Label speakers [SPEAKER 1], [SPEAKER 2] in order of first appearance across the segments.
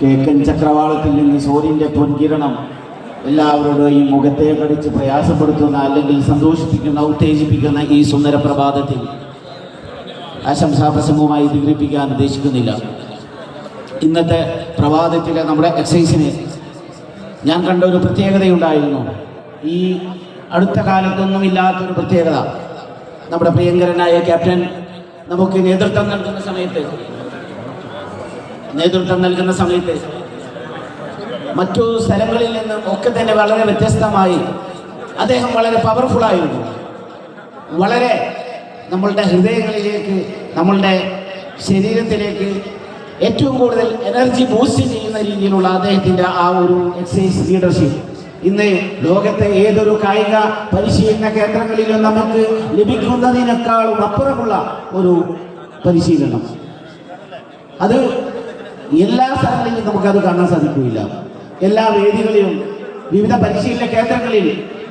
[SPEAKER 1] കേക്കൻ ചക്രവാളത്തിൽ നിന്ന് സൂര്യന്റെ പൊൻകിരണം എല്ലാവരുടെയും മുഖത്തെ കടിച്ച് പ്രയാസപ്പെടുത്തുന്ന അല്ലെങ്കിൽ സന്തോഷിപ്പിക്കുന്ന ഉത്തേജിപ്പിക്കുന്ന ഈ സുന്ദര പ്രഭാതത്തിൽ ആശംസാ പ്രസംഗവുമായി വിവരിപ്പിക്കാൻ ഉദ്ദേശിക്കുന്നില്ല. ഇന്നത്തെ പ്രഭാതത്തിലെ നമ്മുടെ എക്സസൈസിന് ഞാൻ കണ്ട ഒരു പ്രത്യേകതയുണ്ടായിരുന്നു. ഈ അടുത്ത കാലത്തൊന്നും ഇല്ലാത്തൊരു പ്രത്യേകത. നമ്മുടെ പ്രിയങ്കരനായ ക്യാപ്റ്റൻ നമുക്ക് നേതൃത്വം നൽകുന്ന സമയത്ത് നേതൃത്വം നൽകുന്ന സമയത്ത് മറ്റു സ്ഥലങ്ങളിൽ നിന്ന് ഒക്കെ തന്നെ വളരെ വ്യത്യസ്തമായി അദ്ദേഹം വളരെ പവർഫുൾ ആയിരുന്നു. വളരെ നമ്മളുടെ ഹൃദയങ്ങളിലേക്ക് നമ്മളുടെ ശരീരത്തിലേക്ക് ഏറ്റവും കൂടുതൽ എനർജി ബൂസ്റ്റ് ചെയ്യുന്ന രീതിയിലുള്ള അദ്ദേഹത്തിന്റെ ആ ഒരു എക്സസൈസ് ലീഡർഷിപ്പ് ഇന്ന് ലോകത്തെ ഏതൊരു കായിക പരിശീലന കേന്ദ്രങ്ങളിലും നമുക്ക് ലഭിക്കുന്നതിനേക്കാളും അപ്പുറമുള്ള ഒരു പരിശീലനം. അത് എല്ലാ സ്ഥലങ്ങളിലും നമുക്കത് കാണാൻ സാധിക്കില്ല എല്ലാ വേദികളിലും വിവിധ പരിശീലന കേന്ദ്രങ്ങളിൽ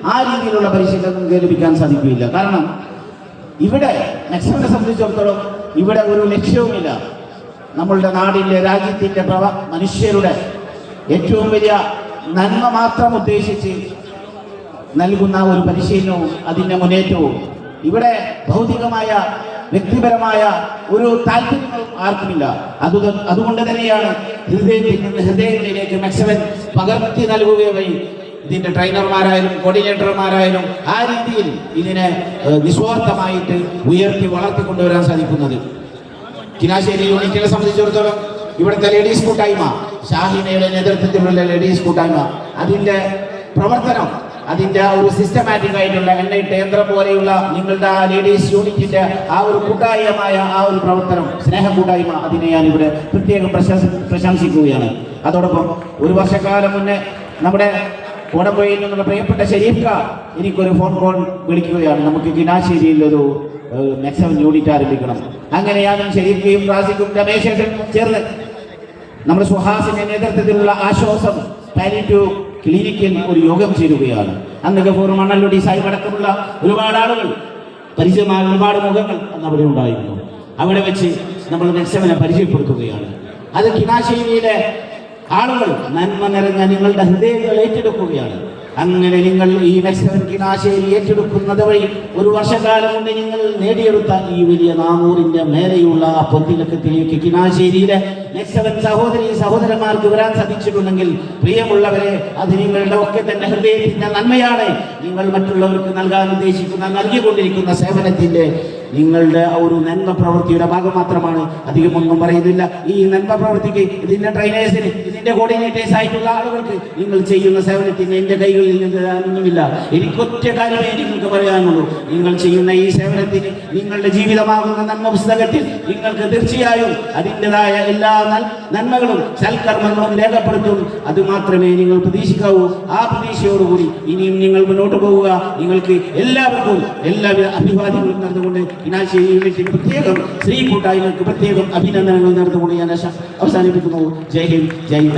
[SPEAKER 1] ആ രീതിയിലുള്ള പരിശീലനം ലഭിക്കാൻ സാധിക്കില്ല കാരണം ഇവിടെ മെക്സിക്കോനെ സംബന്ധിച്ചിടത്തോളം ഇവിടെ ഒരു ലക്ഷ്യവുമില്ല. നമ്മളുടെ നാടിന്റെ രാജ്യത്തിന്റെ പ്രവ മനുഷ്യരുടെ ഏറ്റവും വലിയ നന്മ മാത്രം ഉദ്ദേശിച്ച് നൽകുന്ന ഒരു പരിശീലനവും അതിന്റെ മുന്നേറ്റവും ഇവിടെ ഭൗതികമായ വ്യക്തിപരമായ ഒരു താല്പര്യങ്ങളും ആർക്കുമില്ല. അത് അതുകൊണ്ട് തന്നെയാണ് ഹൃദയത്തിൽ നിന്ന് ഹൃദയങ്ങളിലേക്ക് മെക്സവൻ പകർത്തി നൽകുക വഴി ഇതിന്റെ ട്രെയിനർമാരായാലും കോർഡിനേറ്റർമാരായാലും ആ രീതിയിൽ ഇതിനെ നിസ്വാർത്ഥമായിട്ട് ഉയർത്തി വളർത്തിക്കൊണ്ടുവരാൻ സാധിക്കുന്നത്. കിനാശ്ശേരി യൂണിറ്റിനെ സംബന്ധിച്ചിടത്തോളം ഇവിടുത്തെ ലേഡീസ് കൂട്ടായ്മ ഷാഹിനയുടെ നേതൃത്വത്തിലുള്ള ലേഡീസ് കൂട്ടായ്മ അതിന്റെ പ്രവർത്തനം അതിന്റെ ആ ഒരു സിസ്റ്റമാറ്റിക് ആയിട്ടുള്ള എണ്ണ കേന്ദ്രം പോലെയുള്ള നിങ്ങളുടെ ആ ലേഡീസ് യൂണിറ്റിന്റെ ആ ഒരു കൂട്ടായ്മമായ ആ ഒരു പ്രവർത്തനം സ്നേഹ കൂട്ടായ്മ അതിനെ ഞാൻ ഇവിടെ പ്രത്യേകം പ്രശംസ പ്രശംസിക്കുകയാണ്. അതോടൊപ്പം ഒരു വർഷക്കാലം മുന്നേ നമ്മുടെ കോടമ്പയിൽ നിന്നുള്ള പ്രിയപ്പെട്ട ഷെരീഫ്ക എനിക്കൊരു ഫോൺ കോൾ വിളിക്കുകയാണ്. നമുക്ക് കിനാശ്ശേരിയിൽ ഒരു നെക്സവൻ യൂണിറ്റ് ആരംഭിക്കണം. അങ്ങനെയാണ് ഞാനും റാസിക്കും രമേശേഷനും ചേർന്ന് നമ്മുടെ സുഹാസിന്റെ നേതൃത്വത്തിലുള്ള ആശ്വാസം പാലിറ്റീവ് ക്ലിനിക്കിൽ ഒരു യോഗം ചേരുകയാണ്. അന്ന് ഗഫൂർ മണ്ണല്ലൊടി സാഹിബ് അടക്കമുള്ള ഒരുപാട് ആളുകൾ പരിചയമായ ഒരുപാട് മുഖങ്ങൾ അന്ന് അവിടെ ഉണ്ടായിരുന്നു. അവിടെ വെച്ച് നമ്മൾ നെക്സമനെ പരിചയപ്പെടുത്തുകയാണ്. അത് കിനാശേരിയിലെ ആളുകൾ നന്മ നിറഞ്ഞ നിങ്ങളുടെ ഹൃദയങ്ങൾ ഏറ്റെടുക്കുകയാണ്. അങ്ങനെ നിങ്ങൾ ഈ മെക്സവൻ കിനാശേരി ഏറ്റെടുക്കുന്നത് വഴി ഒരു വർഷക്കാലം കൊണ്ട് നിങ്ങൾ നേടിയെടുത്ത ഈ വലിയ നാനൂറിന്റെ മേലെയുള്ള ആ പൊന്തിലക്കത്തിലേക്ക് കിനാശേരിയിലെ മെക്സവൻ സഹോദരി സഹോദരന്മാർക്ക് വരാൻ സാധിച്ചിട്ടുണ്ടെങ്കിൽ പ്രിയമുള്ളവരെ അത് നിങ്ങളുടെ ഒക്കെ തന്നെ ഹൃദയത്തിന്റെ നന്മയാണ്. നിങ്ങൾ മറ്റുള്ളവർക്ക് നൽകാൻ ഉദ്ദേശിക്കുന്ന നൽകിക്കൊണ്ടിരിക്കുന്ന സേവനത്തിന്റെ നിങ്ങളുടെ ഒരു നന്മ പ്രവൃത്തിയുടെ ഭാഗം മാത്രമാണ്. അധികം ഒന്നും പറയുന്നില്ല. ഈ നന്മ പ്രവൃത്തിക്ക് ഇതിന്റെ ട്രെയിനേഴ്സിന് ഇതിന്റെ കോർഡിനേറ്റേഴ്സ് ആയിട്ടുള്ള ആളുകൾക്ക് നിങ്ങൾ ചെയ്യുന്ന സേവനത്തിന് എന്റെ കൈകളിൽ നിന്നില്ല എനിക്കൊറ്റ കാര്യമേ നിങ്ങൾക്ക് പറയാനുള്ളൂ. നിങ്ങൾ ചെയ്യുന്ന ഈ സേവനത്തിന് നിങ്ങളുടെ ജീവിതമാകുന്ന നന്മ പുസ്തകത്തിൽ നിങ്ങൾക്ക് തീർച്ചയായും അതിന്റെതായ എല്ലാ നന്മകളും സൽക്കർമ്മങ്ങളും രേഖപ്പെടുത്തും. അത് മാത്രമേ നിങ്ങൾ പ്രതീക്ഷിക്കാവൂ. ആ പ്രതീക്ഷയോടുകൂടി ഇനിയും നിങ്ങൾ മുന്നോട്ട് പോവുക. നിങ്ങൾക്ക് എല്ലാവർക്കും എല്ലാവിധ അഭിവാദ്യങ്ങളും നടന്നുകൊണ്ട് ഇനാശേരി യൂണിറ്റിന് പ്രത്യേകം സ്ത്രീ കൂട്ടായ്മക്ക് പ്രത്യേകം അഭിനന്ദനങ്ങൾ നേർന്നുകൊണ്ട് ഞാൻ അവസാനിപ്പിക്കുന്നു. ജയ് ഹിന്ദ് ജയ് ഹിന്ദ്